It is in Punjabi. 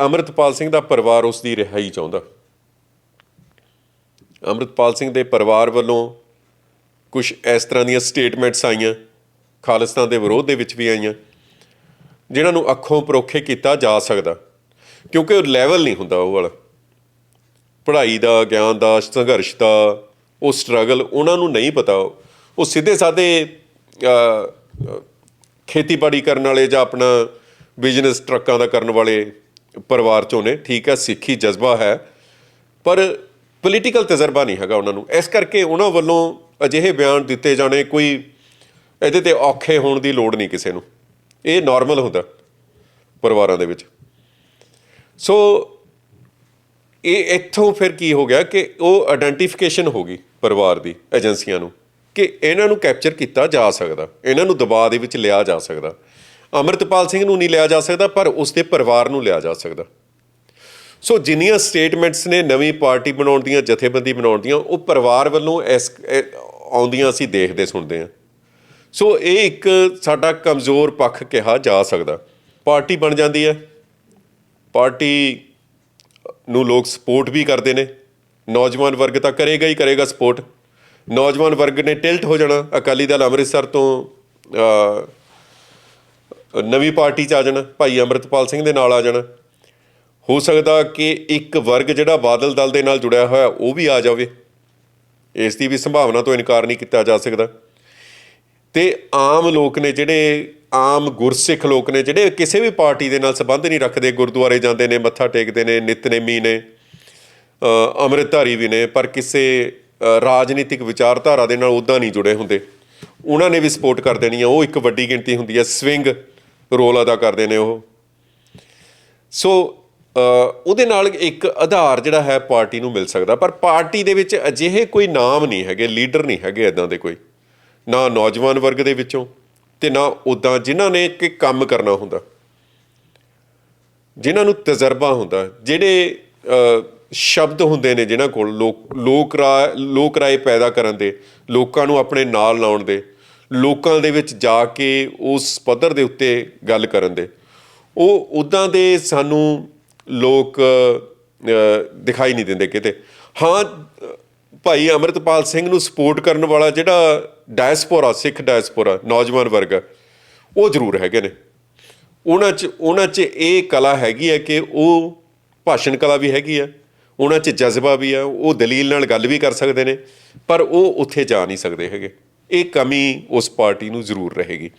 ਅਮਰਤਪਾਲ ਸਿੰਘ ਦਾ ਪਰਿਵਾਰ ਉਸ ਦੀ ਰਿਹਾਈ ਚਾਹੁੰਦਾ। ਅਮਰਤਪਾਲ ਸਿੰਘ ਦੇ ਪਰਿਵਾਰ ਵੱਲੋਂ ਕੁਝ ਇਸ ਤਰ੍ਹਾਂ ਦੀਆਂ ਸਟੇਟਮੈਂਟਸ ਆਈਆਂ, ਖਾਲਿਸਤਾਨ ਦੇ ਵਿਰੋਧ ਦੇ ਵਿੱਚ ਵੀ ਆਈਆਂ, ਜਿਨ੍ਹਾਂ ਨੂੰ ਅੱਖੋਂ ਪਰੋਖੇ ਕੀਤਾ ਜਾ ਸਕਦਾ, ਕਿਉਂਕਿ ਉਹ ਲੈਵਲ ਨਹੀਂ ਹੁੰਦਾ ਉਹ ਵਾਲਾ। ਪੜ੍ਹਾਈ ਦਾ, ਗਿਆਨ ਦਾ, ਸੰਘਰਸ਼ ਦਾ, ਉਹ ਸਟਰਗਲ ਉਹਨਾਂ ਨੂੰ ਨਹੀਂ ਪਤਾ। ਉਹ ਸਿੱਧੇ ਸਾਦੇ ਖੇਤੀਬਾੜੀ ਕਰਨ ਵਾਲੇ ਜਾਂ ਆਪਣਾ ਬਿਜ਼ਨਸ ਟਰੱਕਾਂ ਦਾ ਕਰਨ ਵਾਲੇ ਪਰਿਵਾਰ ਚੋਂ ਨੇ, ਠੀਕ ਹੈ, ਸਿੱਖੀ ਜਜ਼ਬਾ ਹੈ, ਪਰ ਪੋਲੀਟੀਕਲ ਤਜਰਬਾ ਨਹੀਂ ਹੈਗਾ ਉਹਨਾਂ ਨੂੰ। ਇਸ ਕਰਕੇ ਉਹਨਾਂ ਵੱਲੋਂ ਅਜਿਹੇ ਬਿਆਨ ਦਿੱਤੇ ਜਾਣੇ ਕੋਈ ਇਹਦੇ ਤੇ ਔਖੇ ਹੋਣ ਦੀ ਲੋੜ ਨਹੀਂ ਕਿਸੇ ਨੂੰ। ਇਹ ਨਾਰਮਲ ਹੁੰਦਾ ਪਰਿਵਾਰਾਂ ਦੇ ਵਿੱਚ। ਸੋ ਇਹ ਇੱਥੋਂ ਫਿਰ ਕੀ ਹੋ ਗਿਆ ਕਿ ਉਹ ਆਇਡੈਂਟੀਫਿਕੇਸ਼ਨ ਹੋ ਗਈ ਪਰਿਵਾਰ ਦੀ ਏਜੰਸੀਆਂ ਨੂੰ, ਕਿ ਇਹਨਾਂ ਨੂੰ ਕੈਪਚਰ ਕੀਤਾ ਜਾ ਸਕਦਾ, ਇਹਨਾਂ ਨੂੰ ਦਬਾਅ ਦੇ ਵਿੱਚ ਲਿਆ ਜਾ ਸਕਦਾ। ਅਮਰਤਪਾਲ ਸਿੰਘ ਨੂੰ ਨਹੀਂ ਲਿਆ ਜਾ ਸਕਦਾ, ਪਰ ਉਸ ਦੇ ਪਰਿਵਾਰ ਨੂੰ ਲਿਆ ਜਾ ਸਕਦਾ। ਸੋ ਜਿੰਨੀਆਂ ਸਟੇਟਮੈਂਟਸ ਨੇ ਨਵੀਂ ਪਾਰਟੀ ਬਣਾਉਣ ਦੀਆਂ, ਜਥੇਬੰਦੀ ਬਣਾਉਣ ਦੀਆਂ, ਉਹ ਪਰਿਵਾਰ ਵੱਲੋਂ ਇਸ ਆਉਂਦੀਆਂ ਅਸੀਂ ਦੇਖਦੇ ਸੁਣਦੇ ਹਾਂ। ਸੋ ਇਹ ਇੱਕ ਸਾਡਾ ਕਮਜ਼ੋਰ ਪੱਖ ਕਿਹਾ ਜਾ ਸਕਦਾ। ਪਾਰਟੀ ਬਣ ਜਾਂਦੀ ਹੈ। ਪਾਰਟੀ ਨੂੰ ਲੋਕ ਸਪੋਰਟ ਵੀ ਕਰਦੇ ਨੇ। ਨੌਜਵਾਨ ਵਰਗ ਤਾਂ ਕਰੇਗਾ ਹੀ ਕਰੇਗਾ ਸਪੋਰਟ। ਨੌਜਵਾਨ ਵਰਗ ਨੇ ਟਿਲਟ ਹੋ ਜਾਣਾ। ਅਕਾਲੀ ਦਲ ਅੰਮ੍ਰਿਤਸਰ ਤੋਂ ਨਵੀਂ ਪਾਰਟੀ 'ਚ ਆ ਜਾਣਾ, ਭਾਈ ਅੰਮ੍ਰਿਤਪਾਲ ਸਿੰਘ ਦੇ ਨਾਲ ਆ ਜਾਣਾ। ਹੋ ਸਕਦਾ ਕਿ ਇੱਕ ਵਰਗ ਜਿਹੜਾ ਬਾਦਲ ਦਲ ਦੇ ਨਾਲ ਜੁੜਿਆ ਹੋਇਆ, ਉਹ ਵੀ ਆ ਜਾਵੇ। ਇਸ ਦੀ ਵੀ ਸੰਭਾਵਨਾ ਤੋਂ ਇਨਕਾਰ ਨਹੀਂ ਕੀਤਾ ਜਾ ਸਕਦਾ। ਤੇ ਆਮ ਲੋਕ ਨੇ ਜਿਹੜੇ, ਆਮ ਗੁਰਸਿੱਖ ਲੋਕ ਨੇ ਜਿਹੜੇ ਕਿਸੇ ਵੀ ਪਾਰਟੀ ਦੇ ਨਾਲ ਸੰਬੰਧ ਨਹੀਂ ਰੱਖਦੇ, ਗੁਰਦੁਆਰੇ ਜਾਂਦੇ ਨੇ, ਮੱਥਾ ਟੇਕਦੇ ਨੇ ਨਿਤਨੇਮੀ ਨੇ ਅੰਮ੍ਰਿਤਧਾਰੀ ਵੀ ਨੇ, ਪਰ ਕਿਸੇ ਰਾਜਨੀਤਿਕ ਵਿਚਾਰਧਾਰਾ ਦੇ ਨਾਲ ਉਦਾਂ ਨਹੀਂ ਜੁੜੇ ਹੁੰਦੇ। ਉਹਨਾਂ ਨੇ ਵੀ ਸਪੋਰਟ ਕਰ ਦੇਣੀ ਆ, ਉਹ ਇੱਕ ਵੱਡੀ ਗਿਣਤੀ ਹੁੰਦੀ ਹੈ ਸਵਿੰਗ। ਰੋਲ ਅਦਾ ਕਰਦੇ ਨੇ ਉਹ। ਸੋ ਉਹਦੇ ਨਾਲ ਇੱਕ ਆਧਾਰ ਜਿਹੜਾ ਹੈ ਪਾਰਟੀ ਨੂੰ ਮਿਲ ਸਕਦਾ। ਪਰ ਪਾਰਟੀ ਦੇ ਵਿੱਚ ਅਜਿਹੇ ਕੋਈ ਨਾਮ ਨਹੀਂ ਹੈਗੇ, ਲੀਡਰ ਨਹੀਂ ਹੈਗੇ ਇਦਾਂ ਦੇ ਕੋਈ। ਨਾ ਨੌਜਵਾਨ ਵਰਗ ਦੇ ਵਿੱਚੋਂ ਤੇ ਨਾ ਉਦਾਂ ਜਿਨ੍ਹਾਂ ਨੇ ਕਿ ਕੰਮ ਕਰਨਾ ਹੁੰਦਾ। ਜਿਨ੍ਹਾਂ ਨੂੰ ਤਜਰਬਾ ਹੁੰਦਾ। ਜਿਹੜੇ ਸ਼ਬਦ ਹੁੰਦੇ ਨੇ ਜਿਨ੍ਹਾਂ ਕੋਲ ਲੋਕ ਲੋਕ ਲੋਕ ਰਾਏ ਪੈਦਾ ਕਰਨ ਦੇ, ਲੋਕਾਂ ਨੂੰ ਆਪਣੇ ਨਾਲ ਲਾਉਣ ਦੇ। ਲੋਕਾਂ ਦੇ ਵਿੱਚ ਜਾ ਕੇ ਉਸ ਪੱਧਰ ਦੇ ਉੱਤੇ ਗੱਲ ਕਰਨ ਦੇ। ਉਹ ਉਦਾਂ ਦੇ ਸਾਨੂੰ ਲੋਕ ਦਿਖਾਈ ਨਹੀਂ ਦਿੰਦੇ ਕਿਤੇ। ਹਾਂ, ਭਾਈ ਅਮਰਤਪਾਲ ਸਿੰਘ ਨੂੰ ਸਪੋਰਟ ਕਰਨ ਵਾਲਾ ਜਿਹੜਾ ਡਾਇਸਪੋਰਾ ਸਿੱਖ ਡਾਇਸਪੋਰਾ ਨੌਜਵਾਨ ਵਰਗ, ਉਹ ਜ਼ਰੂਰ ਹੈਗੇ ਨੇ। ਉਹਨਾਂ 'ਚ ਉਹਨਾਂ 'ਚ ਇਹ ਕਲਾ ਹੈਗੀ ਹੈ ਕਿ ਉਹ ਭਾਸ਼ਣ ਕਲਾ ਵੀ ਹੈਗੀ ਹੈ, ਉਹਨਾਂ 'ਚ ਜਜ਼ਬਾ ਵੀ ਹੈ, ਉਹ ਦਲੀਲ ਨਾਲ ਗੱਲ ਵੀ ਕਰ ਸਕਦੇ ਨੇ, ਪਰ ਉਹ ਉੱਥੇ ਜਾ ਨਹੀਂ ਸਕਦੇ ਹੈਗੇ। ਇਹ ਕਮੀ ਉਸ ਪਾਰਟੀ ਨੂੰ ਜ਼ਰੂਰ ਰਹੇਗੀ।